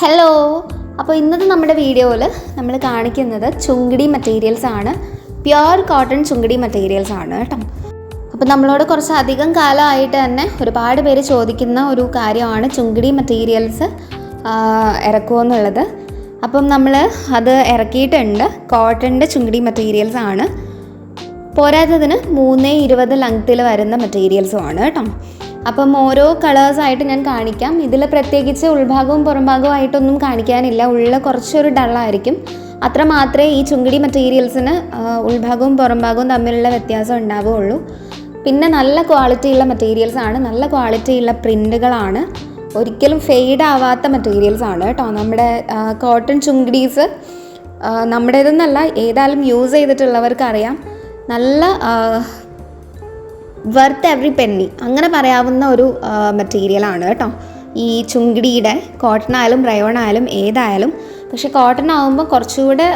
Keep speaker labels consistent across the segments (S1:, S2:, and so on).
S1: Hello അപ്പോൾ ഇന്നത്തെ നമ്മുടെ വീഡിയോയിൽ നമ്മൾ കാണിക്കുന്നത് ചുങ്കിടി മെറ്റീരിയൽസ് ആണ്. പ്യുർ കോട്ടൺ ചുങ്കിടി മെറ്റീരിയൽസ് ആണ് കേട്ടോ. അപ്പോൾ നമ്മളോട് കുറച്ച് അധികം കാലമായിട്ട് തന്നെ ഒരുപാട് പേര് ചോദിക്കുന്ന ഒരു കാര്യമാണ് ചുങ്കിടി മെറ്റീരിയൽസ് ഇറക്കുമെന്നുള്ളത് അപ്പം നമ്മൾ അത് ഇറക്കിയിട്ടുണ്ട്. കോട്ടന്റെ ചുങ്കിടി മെറ്റീരിയൽസ് ആണ്. പോരാത്തതിന് മൂന്ന് ഇരുപത് ലെങ്ത്തിൽ വരുന്ന മെറ്റീരിയൽസും ആണ് കേട്ടോ. അപ്പം ഓരോ കളേഴ്സായിട്ട് ഞാൻ കാണിക്കാം. ഇതിൽ പ്രത്യേകിച്ച് ഉൾഭാഗവും പുറംഭാഗവും ആയിട്ടൊന്നും കാണിക്കാനില്ല. ഉള്ള കുറച്ചൊരു ഡള്ളായിരിക്കും അത്ര മാത്രമേ ഈ ചുങ്കിടി മെറ്റീരിയൽസിന് ഉൾഭാഗവും പുറംഭാഗവും തമ്മിലുള്ള വ്യത്യാസം ഉണ്ടാവുകയുള്ളൂ. പിന്നെ നല്ല ക്വാളിറ്റിയുള്ള മെറ്റീരിയൽസ് ആണ്. നല്ല ക്വാളിറ്റിയുള്ള പ്രിന്റുകളാണ് ഒരിക്കലും ഫെയ്ഡ് ആവാത്ത മെറ്റീരിയൽസ് ആണ് കേട്ടോ. നമ്മുടെ കോട്ടൺ ചുങ്കിടീസ് നമ്മുടേതെന്നല്ല ഏതായാലും യൂസ് ചെയ്തിട്ടുള്ളവർക്കറിയാം. നല്ല വർത്ത് എവറി പെന്നി അങ്ങനെ പറയാവുന്ന ഒരു മെറ്റീരിയലാണ് കേട്ടോ. ഈ ചുങ്കിടിയുടെ കോട്ടൺ ആയാലും റയോൺ ആയാലും ഏതായാലും. പക്ഷെ കോട്ടൺ ആകുമ്പോൾ കുറച്ചുകൂടെ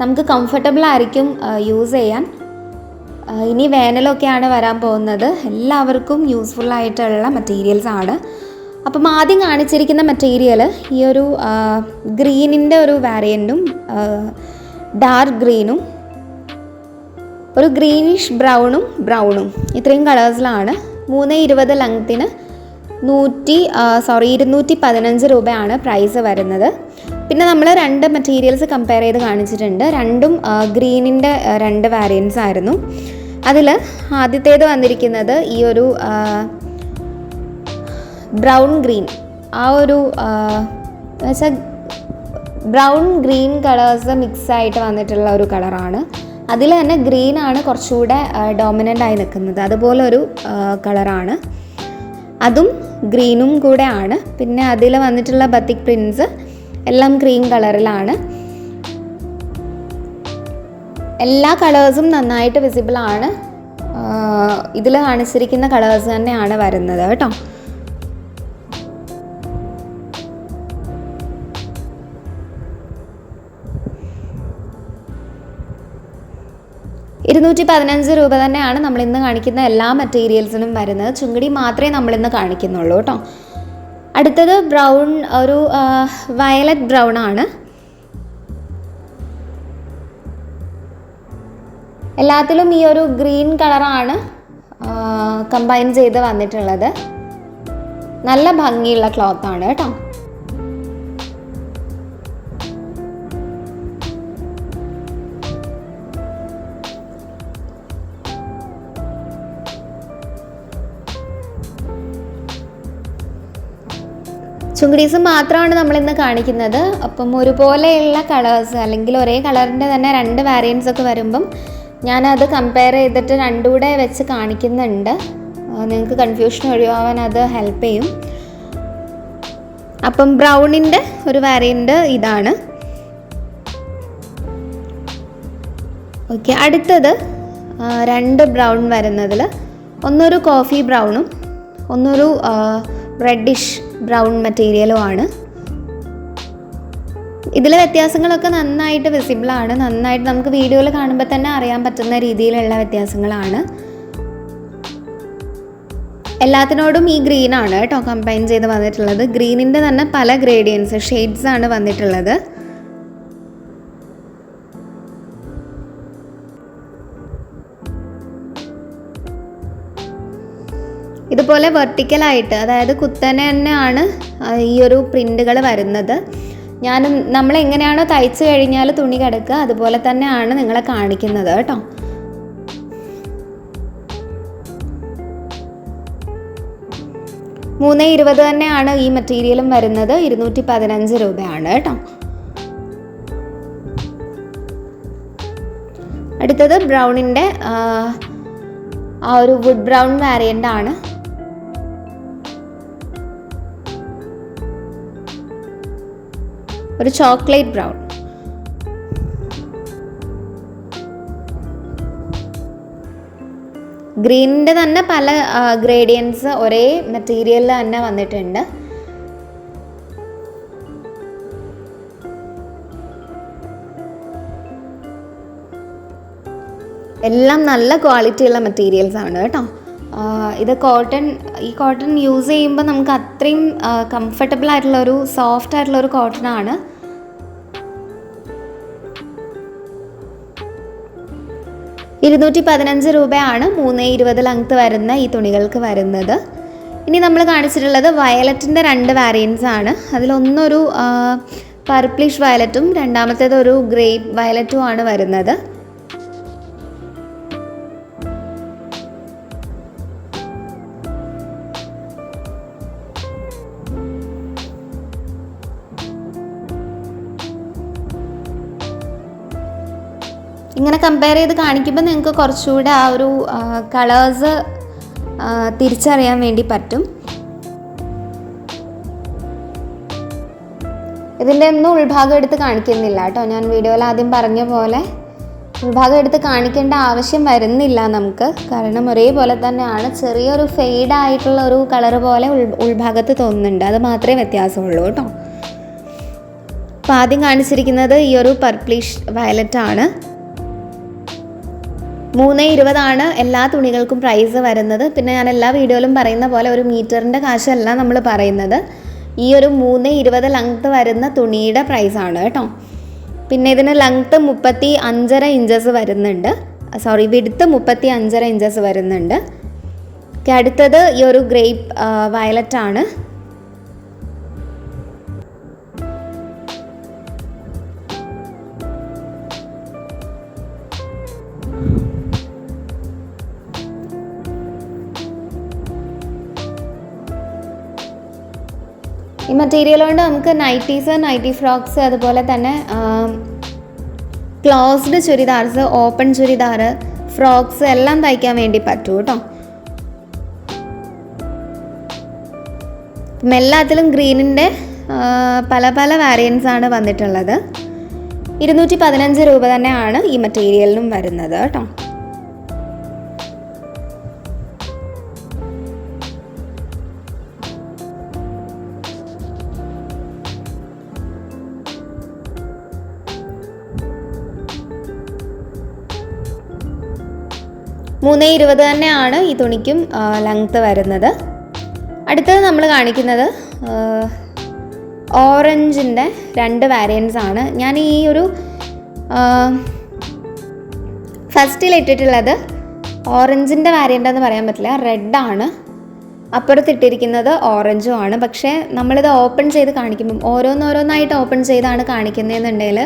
S1: നമുക്ക് കംഫർട്ടബിൾ ആയിരിക്കും യൂസ് ചെയ്യാൻ. ഇനി വേനലൊക്കെയാണ് വരാൻ പോകുന്നത്. എല്ലാവർക്കും യൂസ്ഫുൾ ആയിട്ടുള്ള മെറ്റീരിയൽസ് ആണ്. അപ്പം ആദ്യം കാണിച്ചിരിക്കുന്ന മെറ്റീരിയൽ ഈ ഒരു ഗ്രീനിന്റെ ഒരു വാരിയന്റും ഡാർക്ക് ഗ്രീനും ഒരു ഗ്രീനിഷ് ബ്രൗണും ബ്രൗണും ഇത്രയും കളേഴ്സിലാണ് മൂന്ന് ഇരുപത് ലെങ്ത്തിന് നൂറ്റി സോറി ഇരുന്നൂറ്റി പതിനഞ്ച് രൂപയാണ് പ്രൈസ് വരുന്നത്. പിന്നെ നമ്മൾ രണ്ട് മെറ്റീരിയൽസ് കമ്പയർ ചെയ്ത് കാണിച്ചിട്ടുണ്ട്. രണ്ടും ഗ്രീനിന്റെ രണ്ട് വാരിയൻസ് ആയിരുന്നു. അതിൽ ആദ്യത്തേത് വന്നിരിക്കുന്നത് ഈ ഒരു ബ്രൗൺ ഗ്രീൻ ആ ഒരു വെച്ചാൽ ബ്രൗൺ ഗ്രീൻ കളേഴ്സ് മിക്സ് ആയിട്ട് വന്നിട്ടുള്ള ഒരു കളറാണ് അതിൽ തന്നെ ആണ് കുറച്ചുകൂടെ ഡോമിനന്റ് ആയി നിൽക്കുന്നത്. അതുപോലെ ഒരു കളറാണ് അതും ഗ്രീനും കൂടെ ആണ്. പിന്നെ അതിൽ വന്നിട്ടുള്ള ബത്തിക് പ്രിൻസ് എല്ലാം ക്രീം കളറിലാണ് എല്ലാ കളേഴ്സും നന്നായിട്ട് വിസിബിൾ ആണ്. ഇതിൽ കാണിച്ചിരിക്കുന്ന കളേഴ്സ് തന്നെയാണ് വരുന്നത് കേട്ടോ. ഇരുന്നൂറ്റി പതിനഞ്ച് രൂപ തന്നെയാണ് നമ്മൾ ഇന്ന് കാണിക്കുന്ന എല്ലാ മെറ്റീരിയൽസിനും വരുന്നത്. ചുങ്കടി മാത്രമേ നമ്മൾ ഇന്ന് കാണിക്കുന്നുള്ളൂ കേട്ടോ. അടുത്തത് ബ്രൗൺ ഒരു വയലറ്റ് ബ്രൗൺ ആണ്. എല്ലാത്തിലും ഈ ഒരു ഗ്രീൻ കളറാണ് കമ്പൈൻ ചെയ്ത് വന്നിട്ടുള്ളത്. നല്ല ഭംഗിയുള്ള ക്ലോത്താണ് കേട്ടോ. ചുങ്കടീസ് മാത്രമാണ് നമ്മൾ ഇന്ന് കാണിക്കുന്നത്. അപ്പം ഒരുപോലെയുള്ള കളേഴ്സ് അല്ലെങ്കിൽ ഒരേ കളറിന്റെ തന്നെ രണ്ട് വാരിയൻസ് ഒക്കെ വരുമ്പം ഞാനത് കമ്പയർ ചെയ്തിട്ട് രണ്ടുകൂടെ വെച്ച് കാണിക്കുന്നുണ്ട്. നിങ്ങൾക്ക് കൺഫ്യൂഷൻ ഒഴിവാകാൻ അത് ഹെൽപ്പ് ചെയ്യും. അപ്പം ബ്രൗണിന്റെ ഒരു വാരിയന്റ് ഇതാണ്. ഓക്കെ അടുത്തത് രണ്ട് ബ്രൗൺ വരുന്നതിൽ ഒന്നൊരു കോഫി ബ്രൗണും ഒന്നൊരു റെഡിഷ് ബ്രൗൺ മെറ്റീരിയലും ആണ്. ഇതിലെ വ്യത്യാസങ്ങളൊക്കെ നന്നായിട്ട് വിസിബിൾ ആണ്. നന്നായിട്ട് നമുക്ക് വീഡിയോയിൽ കാണുമ്പോൾ തന്നെ അറിയാൻ പറ്റുന്ന രീതിയിലുള്ള വ്യത്യാസങ്ങളാണ്. എല്ലാത്തിനോടും ഈ ഗ്രീൻ ആണ് കേട്ടോ കമ്പൈൻ ചെയ്ത് വന്നിട്ടുള്ളത്. ഗ്രീനിന്റെ തന്നെ പല ഗ്രേഡിയൻസ് ഷെയ്ഡ്സ് ആണ് വന്നിട്ടുള്ളത്. ഇതുപോലെ വെർട്ടിക്കലായിട്ട് അതായത് കുത്തനെ തന്നെയാണ് ഈ ഒരു പ്രിന്റുകൾ വരുന്നത്. ഞാൻ നമ്മൾ എങ്ങനെയാണോ തയ്ച്ചു കഴിഞ്ഞാൽ തുണി കിടക്കുക അതുപോലെ തന്നെയാണ് നിങ്ങളെ കാണിക്കുന്നത് കേട്ടോ. മൂന്ന് ഇരുപത് തന്നെയാണ് ഈ മെറ്റീരിയലും വരുന്നത് ഇരുന്നൂറ്റി പതിനഞ്ച് രൂപയാണ് കേട്ടോ. അടുത്തത് ബ്രൗണിന്റെ ആ ഒരു വുഡ് ബ്രൗൺ വാരിയന്റ് ആണ്. ഒരു ചോക്ലേറ്റ് ബ്രൗൺ. ഗ്രീനിന്റെ തന്നെ പല ഗ്രേഡിയൻസ് ഒരേ മെറ്റീരിയലിൽ തന്നെ വന്നിട്ടുണ്ട്. എല്ലാം നല്ല ക്വാളിറ്റിയുള്ള മെറ്റീരിയൽസ് ആണ് കേട്ടോ. ഇത് കോട്ടൺ ഈ കോട്ടൺ യൂസ് ചെയ്യുമ്പോൾ നമുക്ക് അത്രയും കംഫർട്ടബിൾ ആയിട്ടുള്ള ഒരു സോഫ്റ്റ് ആയിട്ടുള്ള ഒരു കോട്ടൺ ആണ്. ഇരുന്നൂറ്റി പതിനഞ്ച് രൂപയാണ് മൂന്ന് ഇരുപത് ലെങ്ത് വരുന്ന ഈ തുണികൾക്ക് വരുന്നത്. ഇനി നമ്മൾ കാണിച്ചിട്ടുള്ളത് വയലറ്റിന്റെ രണ്ട് വാരിയൻസ് ആണ്. അതിലൊന്നൊരു പർപ്പിളിഷ് വയലറ്റും രണ്ടാമത്തേത് ഒരു ഗ്രേ വയലറ്റും ആണ് വരുന്നത്. ഇങ്ങനെ കമ്പയർ ചെയ്ത് കാണിക്കുമ്പോൾ നിങ്ങൾക്ക് കുറച്ചുകൂടെ ആ ഒരു കളേഴ്സ് തിരിച്ചറിയാൻ വേണ്ടി പറ്റും. ഇതിന്റെ ഒന്നും ഉൾഭാഗം എടുത്ത് കാണിക്കുന്നില്ല കേട്ടോ. ഞാൻ വീഡിയോയിൽ ആദ്യം പറഞ്ഞ പോലെ ഉൾഭാഗം എടുത്ത് കാണിക്കേണ്ട ആവശ്യം വരുന്നില്ല നമുക്ക്. കാരണം ഒരേപോലെ തന്നെയാണ് ചെറിയൊരു ഫെയ്ഡ് ആയിട്ടുള്ള ഒരു കളർ പോലെ ഉൾ ഉൾഭാഗത്ത് തോന്നുന്നുണ്ട്. അത് മാത്രമേ വ്യത്യാസമുള്ളൂ കേട്ടോ. അപ്പോൾ ആദ്യം കാണിച്ചിരിക്കുന്നത് ഈ ഒരു പർപ്ലിഷ് വയലറ്റ് ആണ്. മൂന്ന് ഇരുപതാണ് എല്ലാ തുണികൾക്കും പ്രൈസ് വരുന്നത്. പിന്നെ ഞാൻ എല്ലാ വീഡിയോയിലും പറയുന്ന പോലെ ഒരു മീറ്ററിന്റെ കാശല്ല നമ്മൾ പറയുന്നത്. ഈ ഒരു മൂന്ന് ഇരുപത് ലെങ്ത്ത് വരുന്ന തുണിയുടെ പ്രൈസാണ് കേട്ടോ. പിന്നെ ഇതിന് ലെങ്ത്ത് മുപ്പത്തി അഞ്ചര ഇഞ്ചസ് വരുന്നുണ്ട്. സോറി വിടുത്ത് മുപ്പത്തി അഞ്ചര ഇഞ്ചസ് വരുന്നുണ്ട്. അടുത്തത് ഈ ഒരു ഗ്രേപ്പ് വയലറ്റ് ആണ്. മെറ്റീരിയൽ കൊണ്ട് നമുക്ക് നൈറ്റീസ് നൈറ്റി ഫ്രോക്സ് അതുപോലെ തന്നെ closed churidars open churidar frocks എല്ലാം തയ്ക്കാൻ വേണ്ടി പറ്റും കേട്ടോ എല്ലാത്തിലും ഗ്രീനിന്റെ പല പല വേരിയൻസ് ആണ് വന്നിട്ടുള്ളത്. ഇരുന്നൂറ്റി പതിനഞ്ച് രൂപ തന്നെയാണ് ഈ മെറ്റീരിയലിനും വരുന്നത് കേട്ടോ മൂന്ന് ഇരുപത് തന്നെയാണ് ഈ തുണിക്കും ലെങ്ത്ത് വരുന്നത്. അടുത്തത് നമ്മൾ കാണിക്കുന്നത് ഓറഞ്ചിന്റെ രണ്ട് വാരിയൻസ് ആണ്. ഞാൻ ഈ ഒരു ഫസ്റ്റിൽ ഇട്ടിട്ടുള്ളത് ഓറഞ്ചിന്റെ വാരിയന്റ് എന്ന് പറയാൻ പറ്റില്ല റെഡാണ് അപ്പുറത്തിട്ടിരിക്കുന്നത് ഓറഞ്ചും ആണ്. പക്ഷേ നമ്മളിത് ഓപ്പൺ ചെയ്ത് കാണിക്കുമ്പം ഓരോന്നോരോന്നായിട്ട് ഓപ്പൺ ചെയ്താണ് കാണിക്കുന്നതെന്നുണ്ടെങ്കിൽ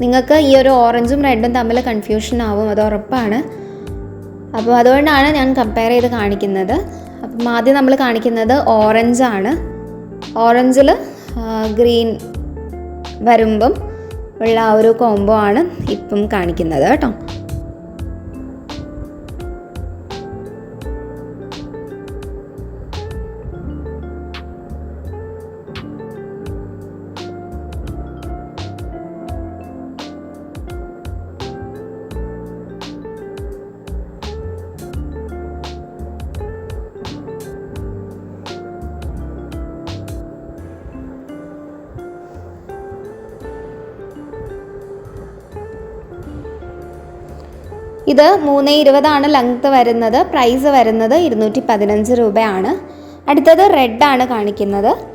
S1: നിങ്ങൾക്ക് ഈ ഒരു ഓറഞ്ചും റെഡും തമ്മിൽ കൺഫ്യൂഷൻ ആവും അത് ഉറപ്പാണ്. അപ്പോൾ അതുകൊണ്ടാണ് ഞാൻ കമ്പയർ ചെയ്ത് കാണിക്കുന്നത്. അപ്പം ആദ്യം നമ്മൾ കാണിക്കുന്നത് ഓറഞ്ചാണ് ഓറഞ്ചിൽ ഗ്രീൻ വരുമ്പം ഉള്ള ആ ഒരു കോംബോ ആണ് ഇപ്പം കാണിക്കുന്നത് കേട്ടോ. ഇത് മൂന്ന് ഇരുപതാണ് ലെങ്ത് വരുന്നത് പ്രൈസ് വരുന്നത് ഇരുന്നൂറ്റി പതിനഞ്ച് രൂപയാണ്. അടുത്തത് റെഡ് ആണ് കാണിക്കുന്നത്.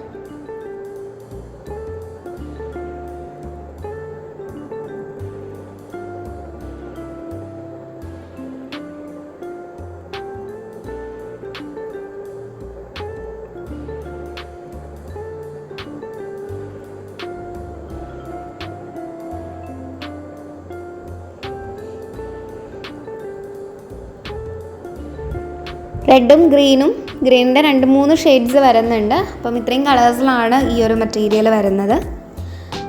S1: റെഡും ഗ്രീനും ഗ്രീനിന്റെ രണ്ട് മൂന്ന് ഷെയ്ഡ്സ് വരുന്നുണ്ട്. അപ്പം ഇത്രയും കളേഴ്സിലാണ് ഈ ഒരു മെറ്റീരിയൽ വരുന്നത്.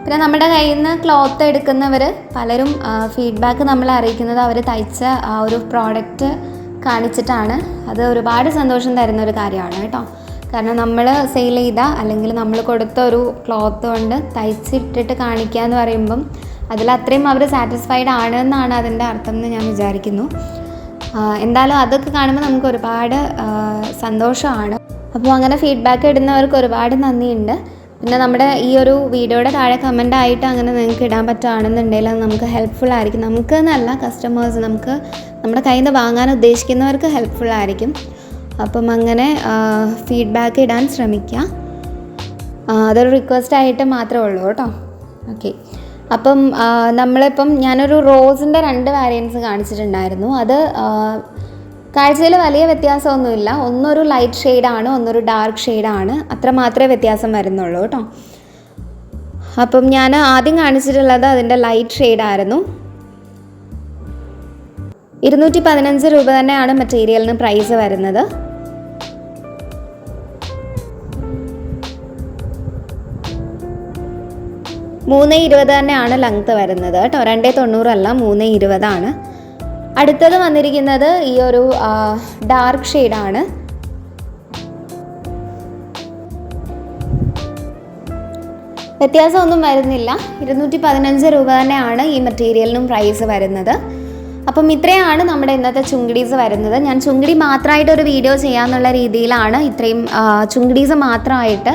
S1: പിന്നെ നമ്മുടെ കയ്യിൽ നിന്ന് ക്ലോത്ത് എടുക്കുന്നവർ പലരും ഫീഡ്ബാക്ക് നമ്മളെ അറിയിക്കുന്നത് അവർ തയ്ച്ച ആ ഒരു പ്രോഡക്റ്റ് കാണിച്ചിട്ടാണ്. അത് ഒരുപാട് സന്തോഷം തരുന്ന ഒരു കാര്യമാണ് കേട്ടോ. കാരണം നമ്മൾ സെയിൽ ചെയ്ത അല്ലെങ്കിൽ നമ്മൾ കൊടുത്ത ഒരു ക്ലോത്ത് കൊണ്ട് തയ്ച്ചിട്ടിട്ട് കാണിക്കുക എന്ന് പറയുമ്പം അതിൽ അത്രയും അവർ സാറ്റിസ്ഫൈഡ് ആണ് എന്നാണ് അതിന്റെ അർത്ഥം എന്ന് ഞാൻ വിചാരിക്കുന്നു. എന്തായാലും അതൊക്കെ കാണുമ്പോൾ നമുക്ക് ഒരുപാട് സന്തോഷമാണ്. അപ്പോൾ അങ്ങനെ ഫീഡ്ബാക്ക് ഇടുന്നവർക്ക് ഒരുപാട് നന്ദിയുണ്ട്. പിന്നെ നമ്മുടെ ഈ ഒരു വീഡിയോയുടെ താഴെ കമന്റ് ആയിട്ട് അങ്ങനെ നിങ്ങൾക്ക് ഇടാൻ പറ്റുകയാണെന്നുണ്ടെങ്കിൽ അത് നമുക്ക് ഹെൽപ്ഫുൾ ആയിരിക്കും. നമുക്ക് എന്നല്ല കസ്റ്റമേഴ്സ് നമുക്ക് നമ്മുടെ കയ്യിൽ നിന്ന് വാങ്ങാൻ ഉദ്ദേശിക്കുന്നവർക്ക് ഹെൽപ്ഫുൾ ആയിരിക്കും. അപ്പം അങ്ങനെ ഫീഡ്ബാക്ക് ഇടാൻ ശ്രമിക്കുക അതൊരു റിക്വസ്റ്റ് ആയിട്ട് മാത്രമേ ഉള്ളൂ കേട്ടോ. ഓക്കെ അപ്പം നമ്മളിപ്പം ഞാനൊരു റോസിന്റെ രണ്ട് വാരിയൻസ് കാണിച്ചിട്ടുണ്ടായിരുന്നു. അത് കാഴ്ചയിൽ വലിയ വ്യത്യാസമൊന്നുമില്ല. ഒന്നൊരു ലൈറ്റ് ഷെയ്ഡാണ് ഒന്നൊരു ഡാർക്ക് ഷെയ്ഡാണ് അത്ര മാത്രമേ വ്യത്യാസം വരുന്നുള്ളൂ കേട്ടോ അപ്പം ഞാൻ ആദ്യം കാണിച്ചിട്ടുള്ളത് അതിന്റെ ലൈറ്റ് ഷെയ്ഡായിരുന്നു ഇരുന്നൂറ്റി പതിനഞ്ച് രൂപ തന്നെയാണ് മെറ്റീരിയലിന് പ്രൈസ് വരുന്നത്. മൂന്ന് ഇരുപത് തന്നെയാണ് ലെങ്ത്ത് വരുന്നത് കേട്ടോ. രണ്ടേ തൊണ്ണൂറല്ല മൂന്ന് ഇരുപതാണ് അടുത്തത് വന്നിരിക്കുന്നത് ഈ ഒരു ഡാർക്ക് ഷെയ്ഡാണ് വ്യത്യാസമൊന്നും വരുന്നില്ല. ഇരുന്നൂറ്റി പതിനഞ്ച് രൂപ തന്നെയാണ് ഈ മെറ്റീരിയലിനും പ്രൈസ് വരുന്നത്. അപ്പം ഇത്രയാണ് നമ്മുടെ ഇന്നത്തെ ചുങ്കിടീസ് വരുന്നത്. ഞാൻ ചുങ്കിടി മാത്രമായിട്ട് ഒരു വീഡിയോ ചെയ്യാമെന്നുള്ള രീതിയിലാണ് ഇത്രയും ചുങ്കിടീസ് മാത്രമായിട്ട്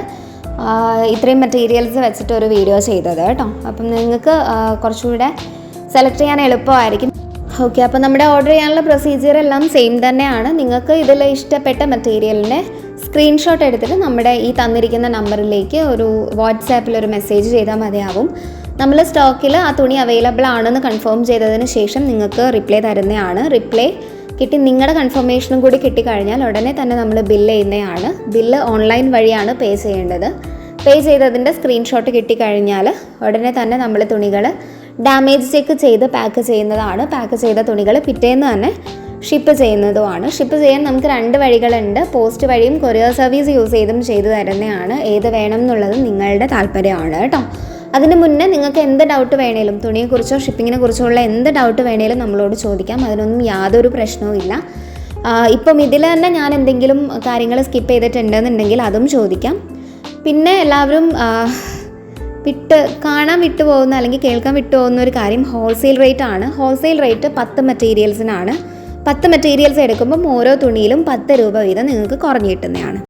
S1: ഇത്രയും മെറ്റീരിയൽസ് വെച്ചിട്ട് ഒരു വീഡിയോ ചെയ്തത് കേട്ടോ. അപ്പം നിങ്ങൾക്ക് കുറച്ചുകൂടെ സെലക്ട് ചെയ്യാൻ എളുപ്പമായിരിക്കും. ഓക്കെ അപ്പോൾ നമ്മുടെ ഓർഡർ ചെയ്യാനുള്ള പ്രൊസീജിയർ എല്ലാം സെയിം തന്നെയാണ്. നിങ്ങൾക്ക് ഇതിൽ ഇഷ്ടപ്പെട്ട മെറ്റീരിയലിന്റെ സ്ക്രീൻഷോട്ട് എടുത്തിട്ട് നമ്മുടെ ഈ തന്നിരിക്കുന്ന നമ്പറിലേക്ക് ഒരു വാട്സാപ്പിൽ ഒരു മെസ്സേജ് ചെയ്താൽ മതിയാവും. നമ്മൾ സ്റ്റോക്കിൽ ആ തുണി അവൈലബിൾ ആണെന്ന് കൺഫേം ചെയ്തതിന് ശേഷം നിങ്ങൾക്ക് റിപ്ലൈ തരുന്നതാണ്. റിപ്ലൈ കിട്ടി നിങ്ങളുടെ കൺഫർമേഷനും കൂടി കിട്ടിക്കഴിഞ്ഞാൽ ഉടനെ തന്നെ നമ്മൾ ബില്ല് ചെയ്യുന്നതാണ് ബില്ല് ഓൺലൈൻ വഴിയാണ് പേ ചെയ്യേണ്ടത്. പേ ചെയ്തതിന്റെ സ്ക്രീൻഷോട്ട് കിട്ടിക്കഴിഞ്ഞാൽ ഉടനെ തന്നെ നമ്മൾ തുണികൾ ഡാമേജ് ചെക്ക് ചെയ്ത് പാക്ക് ചെയ്യുന്നതാണ്. പാക്ക് ചെയ്ത തുണികൾ പിറ്റേന്ന് തന്നെ ഷിപ്പ് ചെയ്യുന്നതുമാണ്. ഷിപ്പ് ചെയ്യാൻ നമുക്ക് രണ്ട് വഴികളുണ്ട്. പോസ്റ്റ് വഴിയും കൊറിയർ സർവീസ് യൂസ് ചെയ്തും ചെയ്തു തരുന്നതാണ്. ഏത് വേണം എന്നുള്ളത് നിങ്ങളുടെ താല്പര്യമാണ് കേട്ടോ. അതിന് മുന്നേ നിങ്ങൾക്ക് എന്ത് ഡൗട്ട് വേണേലും തുണിയെക്കുറിച്ചോ ഷിപ്പിങ്ങിനെ കുറിച്ചോ ഉള്ള എന്ത് ഡൗട്ട് വേണേലും നമ്മളോട് ചോദിക്കാം. അതിനൊന്നും യാതൊരു പ്രശ്നവും ഇല്ല. ഇപ്പം ഇതിൽ തന്നെ ഞാൻ എന്തെങ്കിലും കാര്യങ്ങൾ സ്കിപ്പ് ചെയ്തിട്ടുണ്ടെന്നുണ്ടെങ്കിൽ അതും ചോദിക്കാം. പിന്നെ എല്ലാവരും വിട്ട് കാണാൻ വിട്ടു പോകുന്ന അല്ലെങ്കിൽ കേൾക്കാൻ വിട്ടു പോകുന്ന ഒരു കാര്യം ഹോൾസെയിൽ റേറ്റ് ആണ്. ഹോൾസെയിൽ റേറ്റ് പത്ത് മെറ്റീരിയൽസിനാണ് പത്ത് മെറ്റീരിയൽസ് എടുക്കുമ്പം ഓരോ തുണിയിലും പത്ത് രൂപ വീതം നിങ്ങൾക്ക് കുറഞ്ഞു കിട്ടുന്നതാണ്.